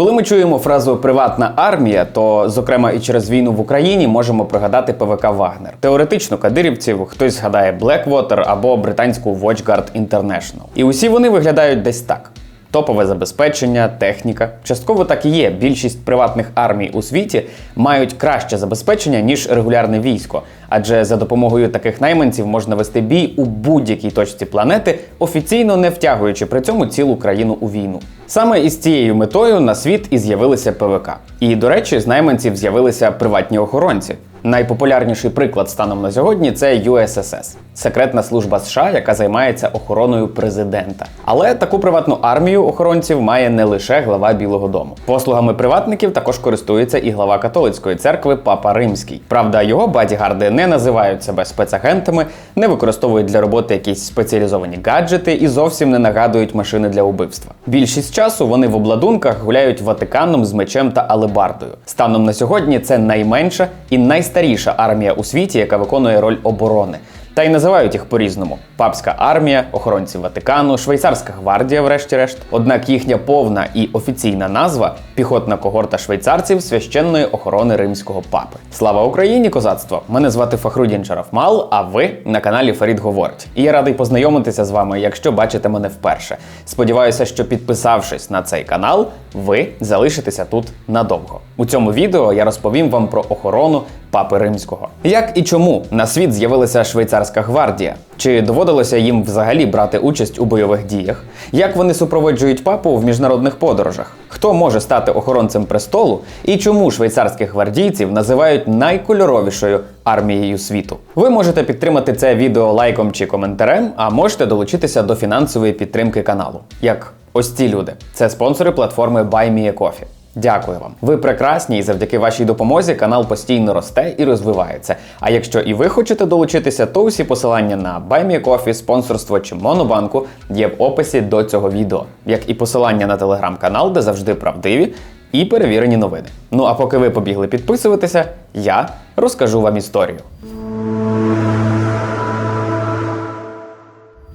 Коли ми чуємо фразу приватна армія, то зокрема і через війну в Україні можемо пригадати ПВК Вагнер. Теоретично кадирівців хтось згадає Blackwater або британську Watchguard International. І усі вони виглядають десь так. Топове забезпечення, техніка. Частково так і є. Більшість приватних армій у світі мають краще забезпечення, ніж регулярне військо, адже за допомогою таких найманців можна вести бій у будь-якій точці планети, офіційно не втягуючи при цьому цілу країну у війну. Саме із цією метою на світ і з'явилися ПВК. І, до речі, з найманців з'явилися приватні охоронці. Найпопулярніший приклад станом на сьогодні це USSS – секретна служба США, яка займається охороною президента. Але таку приватну армію охоронців має не лише глава Білого Дому. Послугами приватників також користується і глава католицької церкви Папа Римський. Правда, його бадігарди не називають себе спецагентами, не використовують для роботи якісь спеціалізовані гаджети і зовсім не нагадують машини для убивства. Більшість часу вони в обладунках гуляють Ватиканом з мечем та алебардою. Станом на сьогодні це найменша і найстаріша армія у світі, яка виконує роль оборони. Та й називають їх по-різному: папська армія, охоронці Ватикану, швейцарська гвардія, врешті-решт. Однак їхня повна і офіційна назва піхотна когорта швейцарців священної охорони римського папи. Слава Україні, козацтво! Мене звати Фахрудін Чарафмал, а ви на каналі Фарід Говорить. І я радий познайомитися з вами, якщо бачите мене вперше. Сподіваюся, що підписавшись на цей канал, ви залишитеся тут надовго. У цьому відео я розповім вам про охорону папи римського. Як і чому на світ з'явилася швейцарська гвардія? Чи доводилося їм взагалі брати участь у бойових діях? Як вони супроводжують папу в міжнародних подорожах? Хто може стати охоронцем престолу? І чому швейцарських гвардійців називають найкольоровішою армією світу? Ви можете підтримати це відео лайком чи коментарем, а можете долучитися до фінансової підтримки каналу. Як ось ці люди. Це спонсори платформи BuyMeACoffee. Дякую вам. Ви прекрасні, і завдяки вашій допомозі канал постійно росте і розвивається. А якщо і ви хочете долучитися, то усі посилання на BuyMeACoffee, спонсорство чи Монобанку є в описі до цього відео, як і посилання на телеграм-канал, де завжди правдиві і перевірені новини. Ну а поки ви побігли підписуватися, я розкажу вам історію.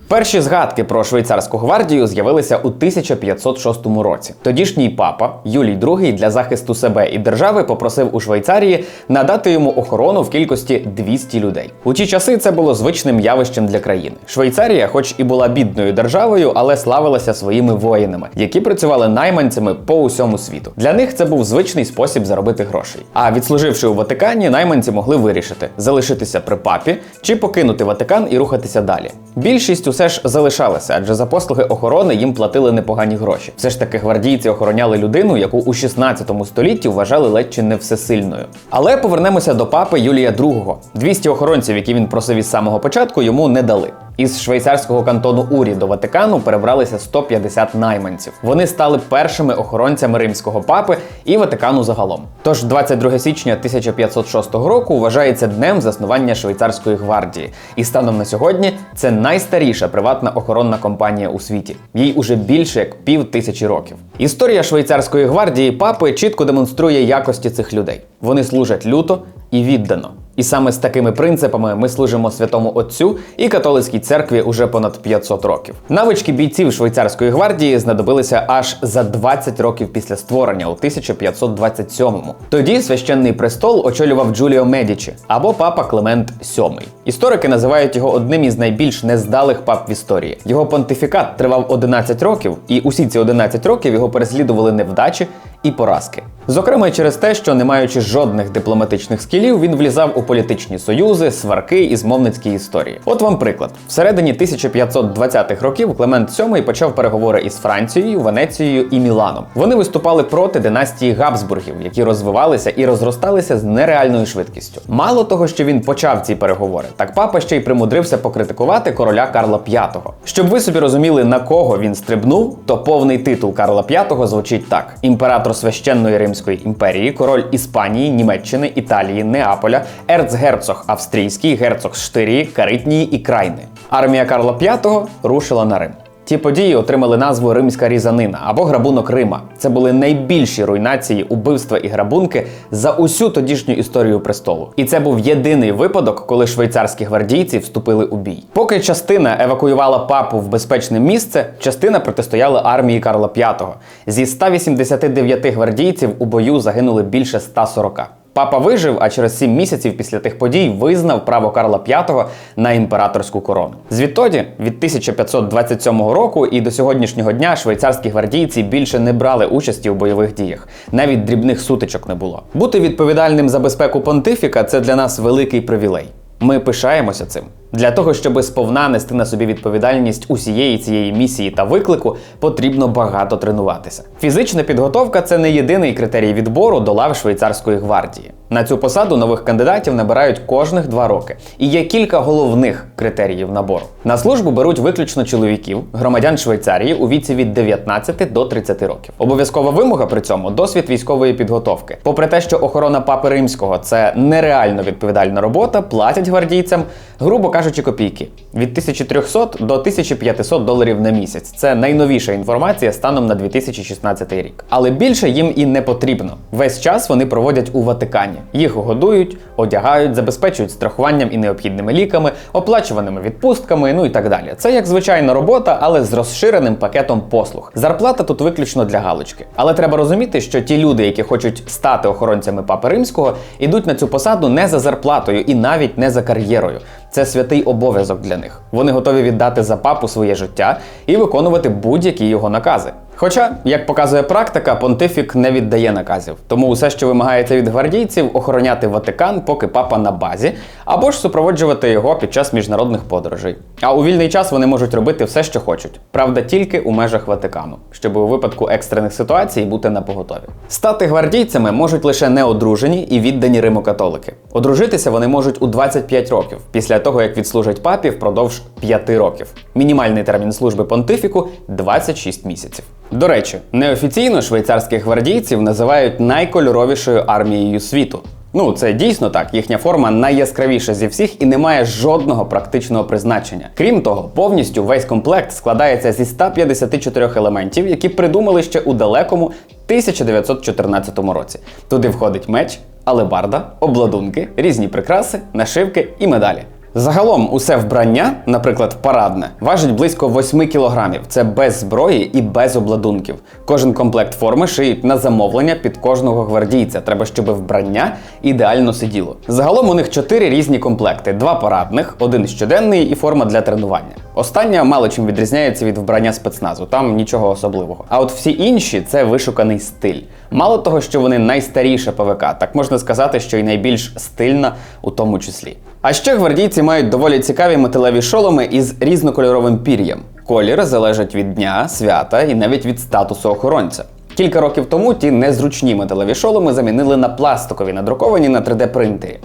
Перші згадки про швейцарську гвардію з'явилися у 1506 році. Тодішній папа Юлій II для захисту себе і держави попросив у Швейцарії надати йому охорону в кількості 200 людей. У ті часи це було звичним явищем для країни. Швейцарія, хоч і була бідною державою, але славилася своїми воїнами, які працювали найманцями по усьому світу. Для них це був звичний спосіб заробити грошей. А відслуживши у Ватикані, найманці могли вирішити залишитися при папі чи покинути Ватикан і рухатися далі. Більшість усе ж залишалася, адже за послуги охорони їм платили непогані гроші. Все ж таки гвардійці охороняли людину, яку у 16 столітті вважали ледь чи не всесильною. Але повернемося до папи Юлія II. 200 охоронців, які він просив із самого початку, йому не дали. Із швейцарського кантону Урі до Ватикану перебралися 150 найманців. Вони стали першими охоронцями римського папи і Ватикану загалом. Тож 22 січня 1506 року вважається днем заснування швейцарської гвардії, і станом на сьогодні це найстаріша приватна охоронна компанія у світі. Їй уже більше як пів тисячі років. Історія швейцарської гвардії папи чітко демонструє якості цих людей. Вони служать люто і віддано. І саме з такими принципами ми служимо святому Отцю і католицькій церкві уже понад 500 років. Навички бійців швейцарської гвардії знадобилися аж за 20 років після створення у 1527-му. Тоді священний престол очолював Джуліо Медічі або папа Клемент VII. Історики називають його одним із найбільш нездалих пап в історії. Його понтифікат тривав 11 років, і усі ці 11 років його переслідували невдачі і поразки. Зокрема, через те, що не маючи жодних дипломатичних скілів, він влізав у політичні союзи, сварки і змовницькі історії. От вам приклад: всередині 1520-х років Клемент VII почав переговори із Францією, Венецією і Міланом. Вони виступали проти династії Габсбургів, які розвивалися і розросталися з нереальною швидкістю. Мало того, що він почав ці переговори, так папа ще й примудрився покритикувати короля Карла V. Щоб ви собі розуміли, на кого він стрибнув, то повний титул Карла V звучить так: імператор священної Римської імперії, король Іспанії, Німеччини, Італії, Неаполя, ерцгерцог австрійський, герцог Штирії, Каритнії і Крайни. Армія Карла V рушила на Рим. Ті події отримали назву Римська різанина або грабунок Рима. Це були найбільші руйнації, убивства і грабунки за усю тодішню історію престолу. І це був єдиний випадок, коли швейцарські гвардійці вступили у бій. Поки частина евакуювала папу в безпечне місце, частина протистояла армії Карла V. Зі 189 гвардійців у бою загинули більше 140. Папа вижив, а через сім місяців після тих подій визнав право Карла V на імператорську корону. Звідтоді, від 1527 року і до сьогоднішнього дня швейцарські гвардійці більше не брали участі у бойових діях. Навіть дрібних сутичок не було. Бути відповідальним за безпеку понтифіка це для нас великий привілей. Ми пишаємося цим. Для того, щоб сповна нести на собі відповідальність усієї цієї місії та виклику, потрібно багато тренуватися. Фізична підготовка це не єдиний критерій відбору до лав швейцарської гвардії. На цю посаду нових кандидатів набирають кожних два роки. І є кілька головних критеріїв набору. На службу беруть виключно чоловіків, громадян Швейцарії у віці від 19 до 30 років. Обов'язкова вимога при цьому досвід військової підготовки. Попри те, що охорона папи римського це нереально відповідальна робота, платять гвардійцям, грубо кажучи, копійки від 1300 до 1500 доларів на місяць. Це найновіша інформація станом на 2016 рік. Але більше їм і не потрібно. Весь час вони проводять у Ватикані. Їх годують, одягають, забезпечують страхуванням і необхідними ліками, оплачуваними відпустками, ну і так далі. Це як звичайна робота, але з розширеним пакетом послуг. Зарплата тут виключно для галочки. Але треба розуміти, що ті люди, які хочуть стати охоронцями папи римського, ідуть на цю посаду не за зарплатою і навіть не за кар'єрою. Це святий обов'язок для них. Вони готові віддати за папу своє життя і виконувати будь-які його накази. Хоча, як показує практика, понтифік не віддає наказів, тому усе, що вимагається від гвардійців, охороняти Ватикан, поки папа на базі, або ж супроводжувати його під час міжнародних подорожей. А у вільний час вони можуть робити все, що хочуть. Правда, тільки у межах Ватикану, щоб у випадку екстрених ситуацій бути на поготові. Стати гвардійцями можуть лише неодружені і віддані римокатолики. Одружитися вони можуть у 25 років, після того як відслужать папі впродовж 5 років. Мінімальний термін служби понтифіку 26 місяців. До речі, неофіційно швейцарських гвардійців називають найкольоровішою армією світу. Ну, це дійсно так. Їхня форма найяскравіша зі всіх і не має жодного практичного призначення. Крім того, повністю весь комплект складається зі 154 елементів, які придумали ще у далекому 1914 році. Туди входить меч, алебарда, обладунки, різні прикраси, нашивки і медалі. Загалом усе вбрання, наприклад, парадне, важить близько 8 кілограмів. Це без зброї і без обладунків. Кожен комплект форми шиють на замовлення під кожного гвардійця. Треба, щоб вбрання ідеально сиділо. Загалом у них чотири різні комплекти: два парадних, один щоденний і форма для тренування. Остання мало чим відрізняється від вбрання спецназу, там нічого особливого. А от всі інші це вишуканий стиль. Мало того, що вони найстаріша ПВК, так можна сказати, що й найбільш стильна у тому числі. А ще гвардійці мають доволі цікаві металеві шоломи із різнокольоровим пір'ям. Колір залежить від дня, свята і навіть від статусу охоронця. Кілька років тому ті незручні металеві шоломи замінили на пластикові, надруковані на 3D-принтері.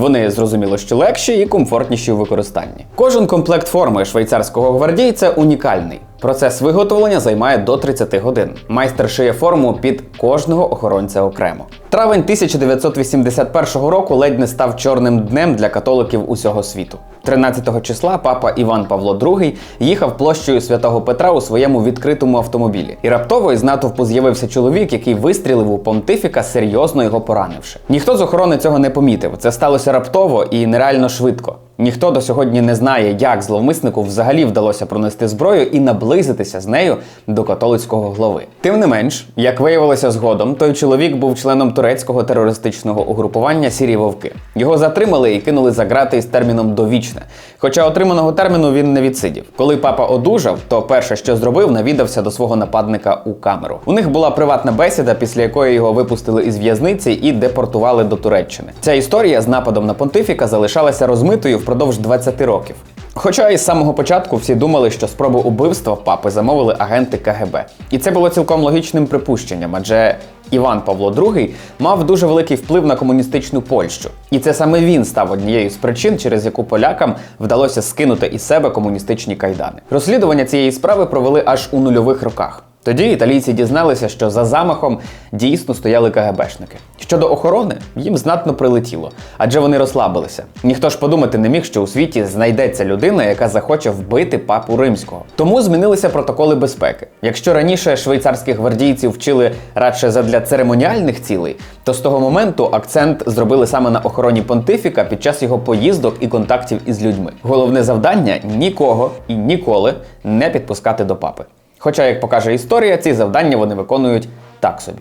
Вони зрозуміло, що легші і комфортніші у використанні. Кожен комплект форми швейцарського гвардійця унікальний. Процес виготовлення займає до 30 годин. Майстер шиє форму під кожного охоронця окремо. Травень 1981 року ледь не став чорним днем для католиків усього світу. 13 числа папа Іван Павло II їхав площею святого Петра у своєму відкритому автомобілі. І раптово із натовпу з'явився чоловік, який вистрілив у понтифіка, серйозно його поранивши. Ніхто з охорони цього не помітив. Це сталося раптово і нереально швидко. Ніхто до сьогодні не знає, як зловмиснику взагалі вдалося пронести зброю і наблизитися з нею до католицького глави. Тим не менш, як виявилося згодом, той чоловік був членом турецького терористичного угрупування Сірі Вовки. Його затримали і кинули за грати із терміном довічне. Хоча отриманого терміну він не відсидів. Коли папа одужав, то перше, що зробив, навідався до свого нападника у камеру. У них була приватна бесіда, після якої його випустили із в'язниці і депортували до Туреччини. Ця історія з нападом на понтифіка залишалася розмитою впродовж 20 років. Хоча із самого початку всі думали, що спробу убивства папи замовили агенти КГБ. І це було цілком логічним припущенням, адже Іван Павло II мав дуже великий вплив на комуністичну Польщу. І це саме він став однією з причин, через яку полякам вдалося скинути із себе комуністичні кайдани. Розслідування цієї справи провели аж у нульових роках. Тоді італійці дізналися, що за замахом дійсно стояли КГБшники. Щодо охорони, їм знатно прилетіло, адже вони розслабилися. Ніхто ж подумати не міг, що у світі знайдеться людина, яка захоче вбити папу римського. Тому змінилися протоколи безпеки. Якщо раніше швейцарських гвардійців вчили радше задля церемоніальних цілей, то з того моменту акцент зробили саме на охороні понтифіка під час його поїздок і контактів із людьми. Головне завдання нікого і ніколи не підпускати до папи. Хоча, як покаже історія, ці завдання вони виконують так собі,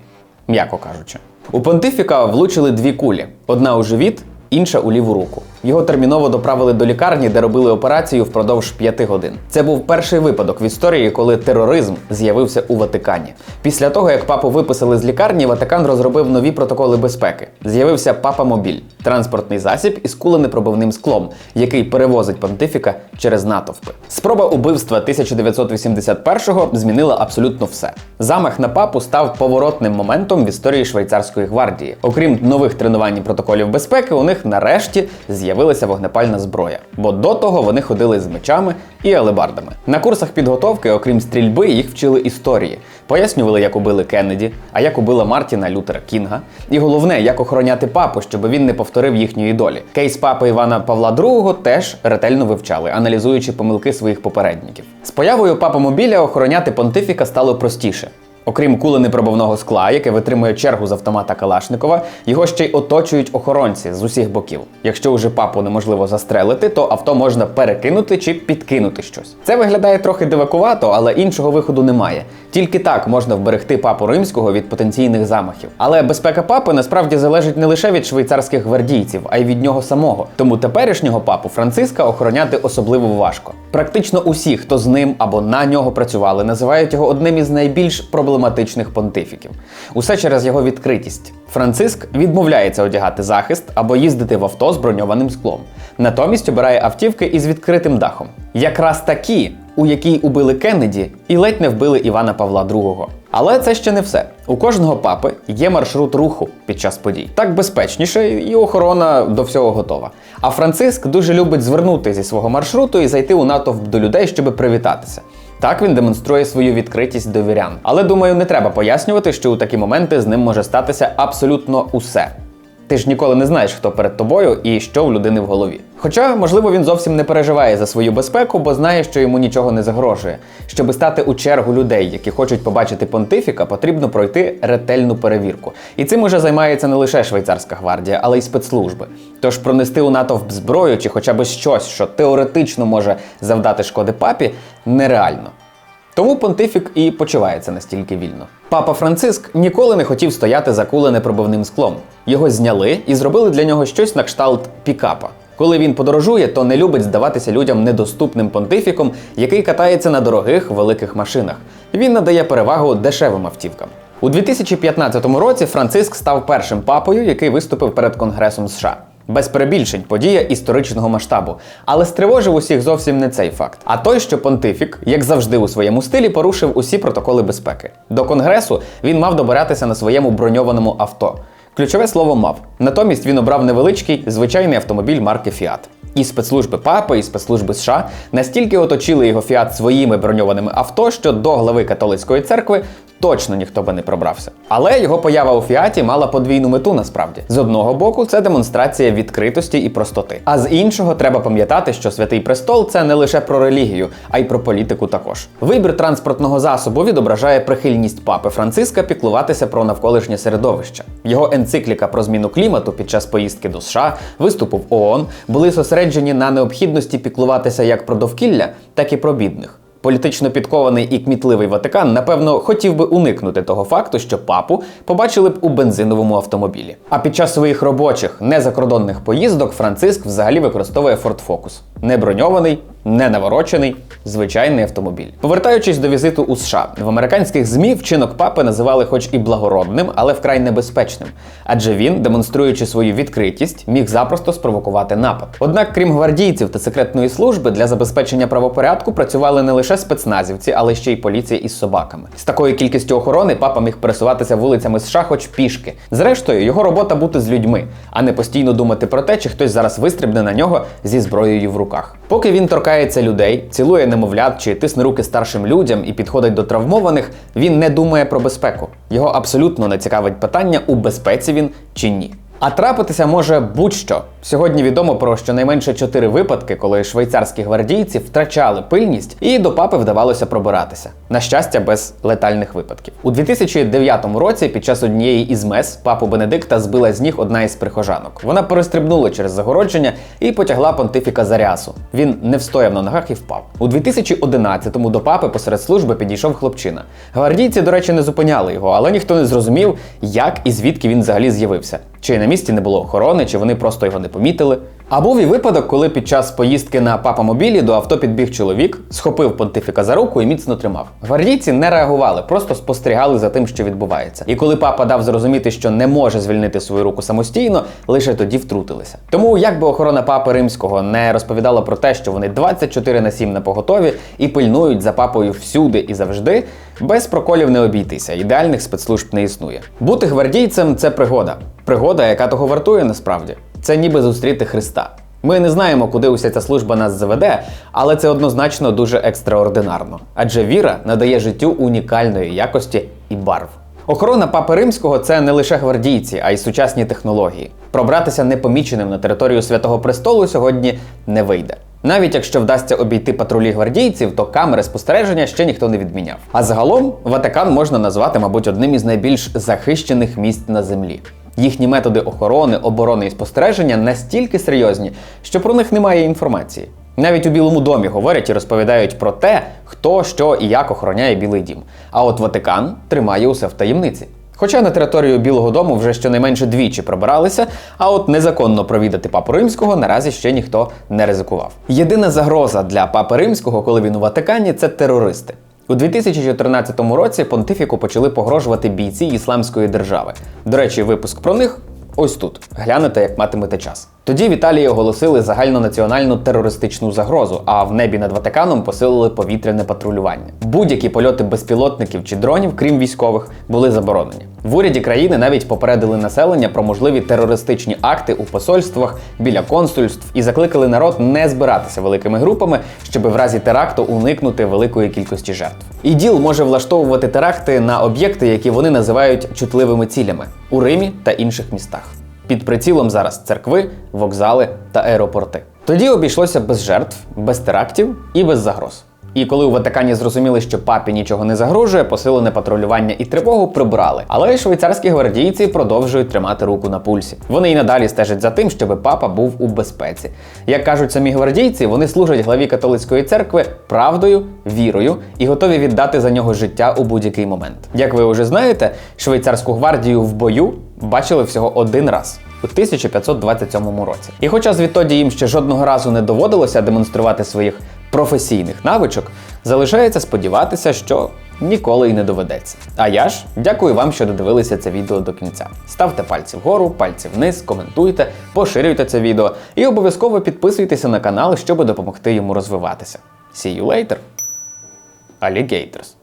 м'яко кажучи. У понтифіка влучили дві кулі: одна у живіт, інша у ліву руку. Його терміново доправили до лікарні, де робили операцію впродовж п'яти годин. Це був перший випадок в історії, коли тероризм з'явився у Ватикані. Після того, як папу виписали з лікарні, Ватикан розробив нові протоколи безпеки. З'явився папа мобіль транспортний засіб із куленепробивним склом, який перевозить понтифіка через натовпи. Спроба убивства 1981-го змінила абсолютно все. Замах на папу став поворотним моментом в історії швейцарської гвардії. Окрім нових тренувань і протоколів безпеки, у них нарешті з'явилася вогнепальна зброя, бо до того вони ходили з мечами і алебардами. На курсах підготовки, окрім стрільби, їх вчили історії, пояснювали, як убили Кеннеді, а як убила Мартіна Лютера Кінга. І головне, як охороняти папу, щоб він не повторив їхньої долі. Кейс папи Івана Павла II теж ретельно вивчали, аналізуючи помилки своїх попередників. З появою папа мобіля охороняти понтифіка стало простіше. Окрім куленепробивного скла, яке витримує чергу з автомата Калашникова, його ще й оточують охоронці з усіх боків. Якщо уже папу неможливо застрелити, то авто можна перекинути чи підкинути щось. Це виглядає трохи дивакувато, але іншого виходу немає. Тільки так можна вберегти папу римського від потенційних замахів. Але безпека папи насправді залежить не лише від швейцарських гвардійців, а й від нього самого. Тому теперішнього папу Франциска охороняти особливо важко. Практично усі, хто з ним або на нього працювали, називають його одним із найбільш проблематичних понтифіків. Усе через його відкритість. Франциск відмовляється одягати захист або їздити в авто з броньованим склом. Натомість обирає автівки із відкритим дахом. Якраз такі, у якій убили Кеннеді і ледь не вбили Івана Павла II. Але це ще не все. У кожного папи є маршрут руху під час подій. Так безпечніше, і охорона до всього готова. А Франциск дуже любить звернути зі свого маршруту і зайти у натовп до людей, щоб привітатися. Так він демонструє свою відкритість до вірян. Але думаю, не треба пояснювати, що у такі моменти з ним може статися абсолютно усе. Ти ж ніколи не знаєш, хто перед тобою і що в людини в голові. Хоча, можливо, він зовсім не переживає за свою безпеку, бо знає, що йому нічого не загрожує. Щоби стати у чергу людей, які хочуть побачити понтифіка, потрібно пройти ретельну перевірку. І цим уже займається не лише швейцарська гвардія, але й спецслужби. Тож пронести у натовп зброю чи хоча б щось, що теоретично може завдати шкоди папі, нереально. Тому понтифік і почувається настільки вільно. Папа Франциск ніколи не хотів стояти за куленепробивним склом. Його зняли і зробили для нього щось на кшталт пікапа. Коли він подорожує, то не любить здаватися людям недоступним понтифіком, який катається на дорогих великих машинах. Він надає перевагу дешевим автівкам. У 2015 році Франциск став першим папою, який виступив перед Конгресом США. Без перебільшень подія історичного масштабу, але стривожив усіх зовсім не цей факт, а той, що понтифік, як завжди у своєму стилі, порушив усі протоколи безпеки. До конгресу він мав добиратися на своєму броньованому авто. Ключове слово мав. Натомість він обрав невеличкий звичайний автомобіль марки Fiat. І спецслужби Папи, і спецслужби США настільки оточили його Фіат своїми броньованими авто, що до глави католицької церкви точно ніхто би не пробрався. Але його поява у Фіаті мала подвійну мету насправді. З одного боку, це демонстрація відкритості і простоти. А з іншого треба пам'ятати, що святий престол це не лише про релігію, а й про політику також. Вибір транспортного засобу відображає прихильність папи Франциска піклуватися про навколишнє середовище. Його енцикліка про зміну клімату під час поїздки до США, виступу в ООН були зосереджені на необхідності піклуватися як про довкілля, так і про бідних. Політично підкований і кмітливий Ватикан, напевно, хотів би уникнути того факту, що папу побачили б у бензиновому автомобілі. А під час своїх робочих незакордонних поїздок Франциск взагалі використовує Ford Focus. Не броньований, не наворочений, звичайний автомобіль. Повертаючись до візиту у США, в американських змі вчинок папи називали хоч і благородним, але вкрай небезпечним, адже він, демонструючи свою відкритість, міг запросто спровокувати напад. Однак, крім гвардійців та секретної служби, для забезпечення правопорядку працювали не лише спецназівці, але ще й поліція із собаками. З такою кількістю охорони папа міг пересуватися вулицями США, хоч пішки. Зрештою, його робота бути з людьми, а не постійно думати про те, чи хтось зараз вистрибне на нього зі зброєю в руках. Поки він торкається людей, цілує немовлят чи тисне руки старшим людям і підходить до травмованих, він не думає про безпеку. Його абсолютно не цікавить питання, у безпеці він чи ні. А трапитися може будь-що. Сьогодні відомо про щонайменше чотири випадки, коли швейцарські гвардійці втрачали пильність і до папи вдавалося пробиратися. На щастя, без летальних випадків. У 2009 році під час однієї із мес папу Бенедикта збила з ніг одна із прихожанок. Вона перестрибнула через загородження і потягла понтифіка за рясу. Він не встояв на ногах і впав. У 2011-му до папи посеред служби підійшов хлопчина. Гвардійці, до речі, не зупиняли його, але ніхто не зрозумів, як і звідки він взагалі з'явився. Чи на місці не було охорони, чи вони просто його не помітили. А був і випадок, коли під час поїздки на папа-мобілі до авто підбіг чоловік, схопив понтифіка за руку і міцно тримав. Гвардійці не реагували, просто спостерігали за тим, що відбувається. І коли папа дав зрозуміти, що не може звільнити свою руку самостійно, лише тоді втрутилися. Тому як би охорона папи римського не розповідала про те, що вони 24 на 7 на поготові і пильнують за папою всюди і завжди, без проколів не обійтися. Ідеальних спецслужб не існує. Бути гвардійцем це пригода. Пригода, яка того вартує насправді. Це ніби зустріти Христа. Ми не знаємо, куди уся ця служба нас заведе, але це однозначно дуже екстраординарно. Адже віра надає життю унікальної якості і барв. Охорона папи римського це не лише гвардійці, а й сучасні технології. Пробратися непоміченим на територію святого престолу сьогодні не вийде. Навіть якщо вдасться обійти патрулі гвардійців, то камери спостереження ще ніхто не відміняв. А загалом Ватикан можна назвати, мабуть, одним із найбільш захищених місць на землі. Їхні методи охорони, оборони і спостереження настільки серйозні, що про них немає інформації. Навіть у Білому домі говорять і розповідають про те, хто, що і як охороняє Білий дім. А от Ватикан тримає усе в таємниці. Хоча на територію Білого Дому вже щонайменше двічі пробиралися, а от незаконно провідати папу римського наразі ще ніхто не ризикував. Єдина загроза для папи римського, коли він у Ватикані, це терористи. У 2014 році понтифіку почали погрожувати бійці ісламської держави. До речі, випуск про них ось тут. Глянете, як матимете час. Тоді в Італії оголосили загальнонаціональну терористичну загрозу, а в небі над Ватиканом посилили повітряне патрулювання. Будь-які польоти безпілотників чи дронів, крім військових, були заборонені. В уряді країни навіть попередили населення про можливі терористичні акти у посольствах біля консульств і закликали народ не збиратися великими групами, щоб в разі теракту уникнути великої кількості жертв. ІДІЛ може влаштовувати теракти на об'єкти, які вони називають чутливими цілями у Римі та інших містах. Під прицілом зараз церкви, вокзали та аеропорти. Тоді обійшлося без жертв, без терактів і без загроз. І коли у Ватикані зрозуміли, що папі нічого не загрожує, посилене патрулювання і тривогу прибрали. Але швейцарські гвардійці продовжують тримати руку на пульсі. Вони і надалі стежать за тим, щоб папа був у безпеці. Як кажуть самі гвардійці, вони служать главі католицької церкви правдою, вірою і готові віддати за нього життя у будь-який момент. Як ви вже знаєте, швейцарську гвардію в бою бачили всього один раз. У 1527 році. І хоча звідтоді їм ще жодного разу не доводилося демонструвати своїх професійних навичок, залишається сподіватися, що ніколи й не доведеться. А я ж дякую вам, що додивилися це відео до кінця. Ставте пальці вгору, пальці вниз, коментуйте, поширюйте це відео і обов'язково підписуйтеся на канал, щоб допомогти йому розвиватися. See you later, alligators!